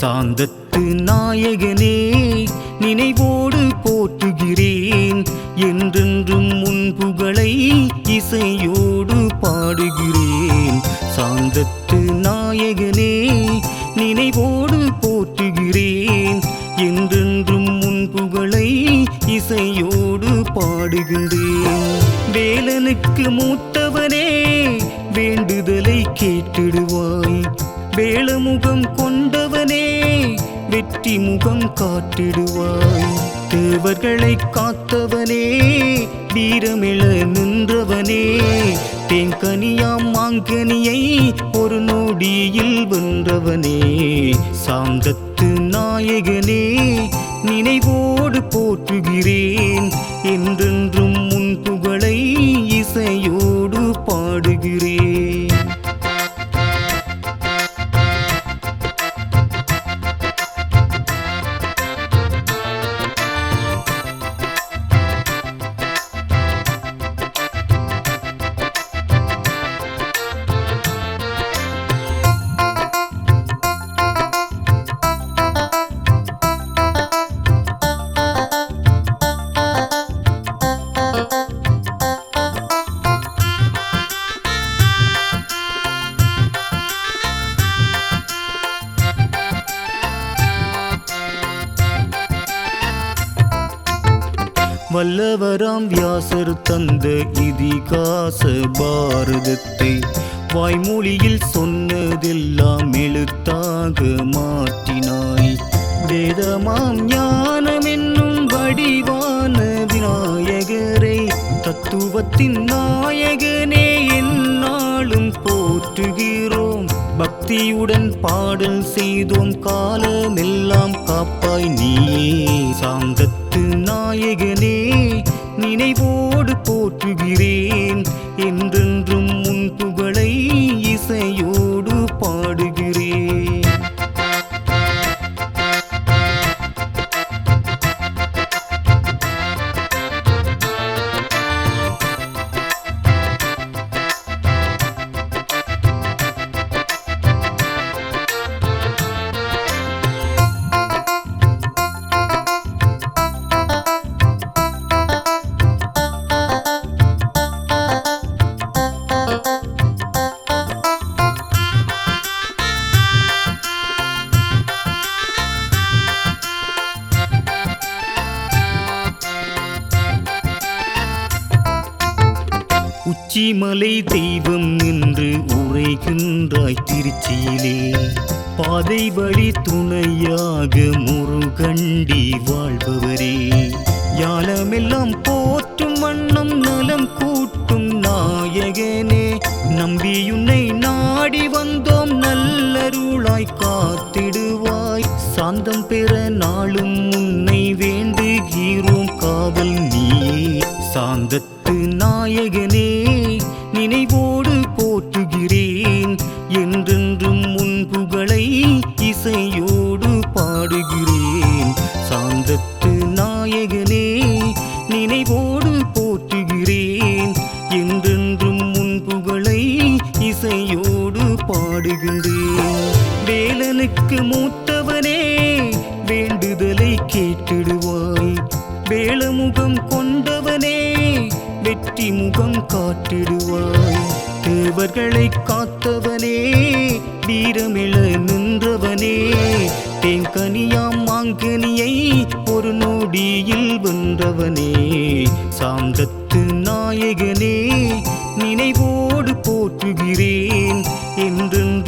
சாந்தத்து நாயகனே நினைவோடு போற்றுகிறேன். என்றென்றும் உன் புகழை இசையோடு பாடுகிறேன். சாந்தத்து நாயகனே நினைவோடு போற்றுகிறேன். என்றென்றும் உன் புகழை இசையோடு பாடுகின்றேன் வேலனுக்கு மூத்தவனே வேண்டுதலை கேட்டிடுவாய். வேளமுகம் கொண்ட வெற்றி முகம் காட்டிடுவாய். தேவர்களை காத்தவனே வீரமிழ நின்றவனே. தேங்கனியாம் மாங்கனியை ஒரு நொடியில் வென்றவனே. சாந்தத்து நாயகனே நினைவோடு போற்றுகிறேன். என்றென்றும் முன் புகழை இசையோ வல்லவராம் வியாசர் தந்த இதிகாச பாரதத்தை வாய்மொழியில் சொன்னதெல்லாம் எழுத்தாக மாற்றினாய். வேதமாம் ஞானம் என்னும் வடிவான விநாயகரை தத்துவத்தின் நாயகனே என்னாலும் போற்றுகிறோம். பக்தியுடன் பாடல் செய்தோம் காலமெல்லாம் காப்பாய் நீயே சாந்தத்தை நாயகனே நினைவோடு போற்றுகிறேன். என்றென்றும் உச்சிமலை தெய்வம் என்று உரைகின்றாய் திருச்சியிலே. பாதை வழி துணையாக முருகண்டி வாழ்பவரே. யாலமெல்லாம் போற்றும் வண்ணம் நலம் கூட்டும் நாயகனே நம்பியுன்னை நாடி வந்தோம் நல்லருளாய் காத்திடுவாய். சாந்தம் பெற நாளும் நினைவோடு போற்றுகிறேன். என்றென்றும் முன்புகளை இசையோடு பாடுகிறேன். சாந்தத்து நாயகனே நினைவோடு போற்றுகிறேன். என்றென்றும் முன்புகளை இசையோடு பாடுகின்றேன். வேலனுக்கு மூத்த காட்டிடுவாய் தேவர்களை காத்தவனே வீரமிழ நின்றவனே. தேங்கனியாம் மாங்கனியை ஒரு நொடியில் வென்றவனே. சாந்தத்து நாயகனே நினைவோடு போற்றுகிறேன். என்றென்று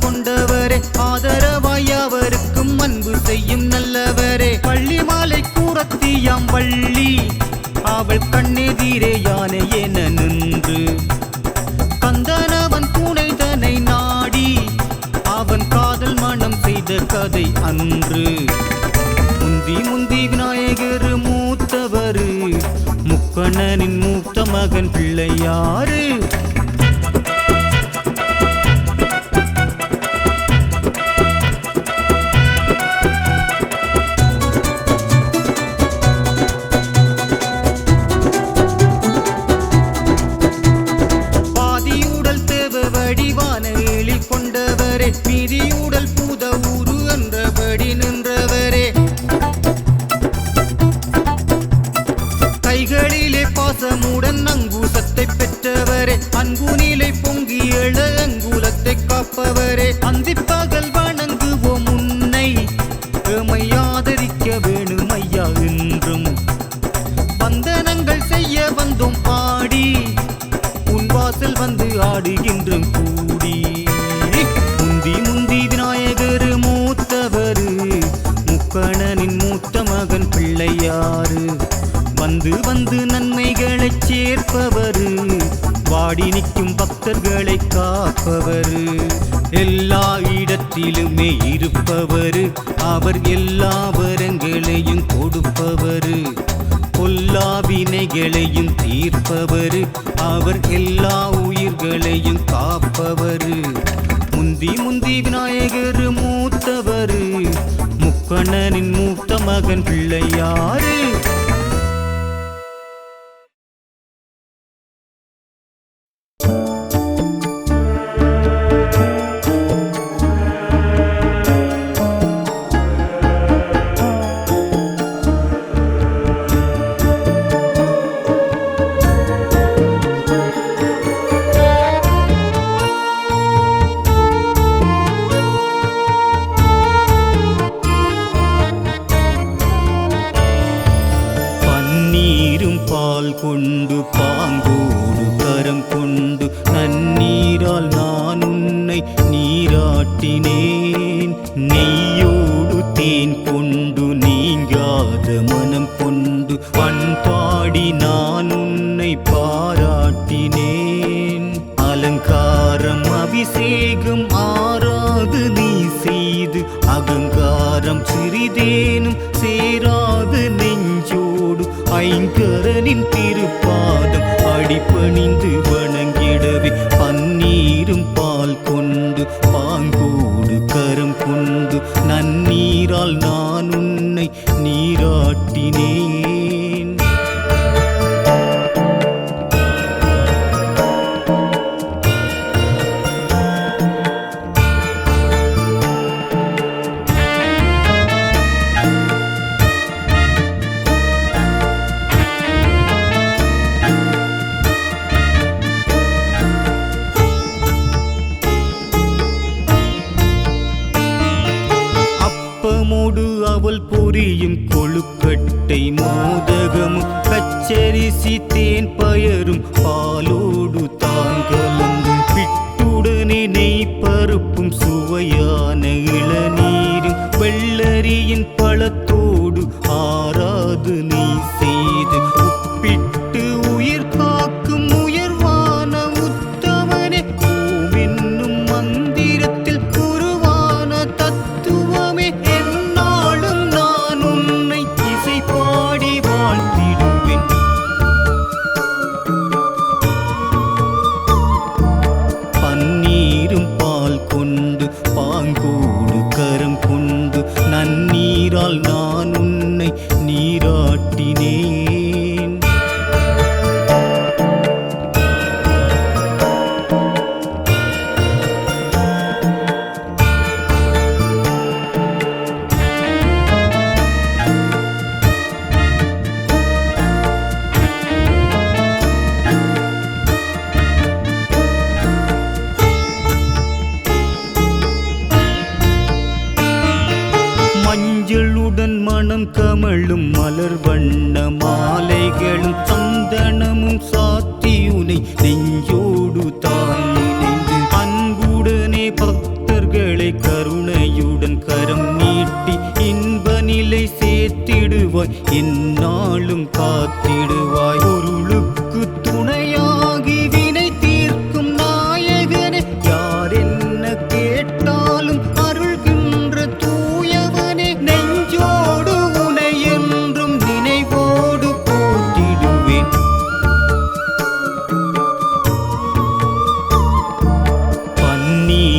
கொண்டவரே. ஆதரவாய் அவருக்கும் அன்பு செய்யும் நல்லவரே. பள்ளி மாலை கூறத்தியாம் வள்ளி அவள் கண்ணெதிரே யானை என நின்று. கந்தனவன் துணைதனை நாடி அவன் காதல் மனம் செய்த கதை அன்று. முந்தி முந்தி விநாயகர் மூத்தவரு முக்கண்ணனின் மூத்த மகன் பிள்ளையாறு ஆடுகின்றோம் கூடி. முந்தி முந்தி விநாயகர் மூத்தவரு. முக்கணனின் மூத்த மகன் பிள்ளையாறு வந்து வந்து நன்மைகளை சேர்ப்பவரு. வாடி நிற்கும் பக்தர்களை காப்பவரு. எல்லா இடத்திலுமே இருப்பவரு. அவர் எல்லா வரங்களையும் கொடுப்பவரு. பொல்லா வினைகளையும் தீர்ப்பவர். அவர் எல்லா உயிர்களையும் காப்பவர். முந்தி முந்தி விநாயகர் மூத்தவர். முக்கண்ணனின் மூத்த மகன் பிள்ளையாறு பால் கொண்டு பாங்கோடு கரம் கொண்டு நன்னீரால் நான் உன்னை நீராட்டினேன். நெய்யோடு தேன் கொண்டு நீங்காத மனம் கொண்டு பண்பாடி நான் உன்னை பாராட்டினேன். அலங்காரம் அபிஷேகம் ஆறாது நீ செய்து அகங்காரம் சிறிதேனும் செய் ஐங்கரனின் திருப்பாதம் அடிப்பணிந்து வணங்கிடவே பன்னீரும் பால் கொண்டு பாங்கோடு கரம் கொண்டு நன்னீரால் நான் உன்னை நீராட்டினேன். அப்பமோடு அவள் பொரியும் கொழுக்கட்டை மோதகமும் பச்சரிசி தேன் பயரும் பாலோடு தாங்கலந்து பிட்டுடனே நெய் பருப்பும் சுவையான இளநீரும் வெள்ளரியின் பழத்தோடு ஆறாது நீ செய்து உப்பிட்டு உயிர் கமழும் மலர் வண்ண மாலைகளும் சந்தனமும் சாத்தி உனை நெஞ்சோடு தான் நினைந்து அன்புடனே பக்தர்களை கருணையுடன் கரம் நீட்டி இன்ப நிலை சேர்த்திடுவாய். எந்நாளும் காத்திடுவாய்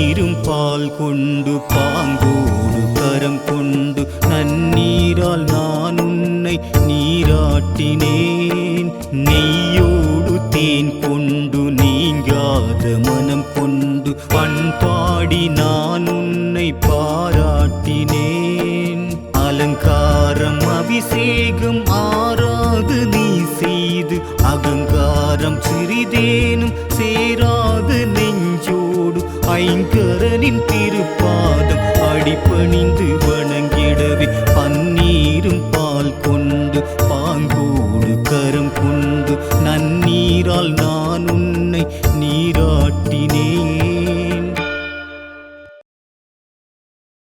நீரும் பால் கொண்டு பாங்கோடு கரம் கொண்டு நன்னீரால் நான் உன்னை நீராட்டினேன். நெய்யோடு தேன் கொண்டு நீங்காத மனம் கொண்டு பண்பாடி நான் உன்னை பாராட்டினேன். அலங்காரம் அபிஷேகம் ஆறாது நீ செய்து அகங்காரம் சிறிதேனும் சேரா ஐங்கரனின் திருப்பாதம் அடிப்பணிந்து வணங்கிடவே பன்னீரும் பால் கொண்டு பாங்கோடு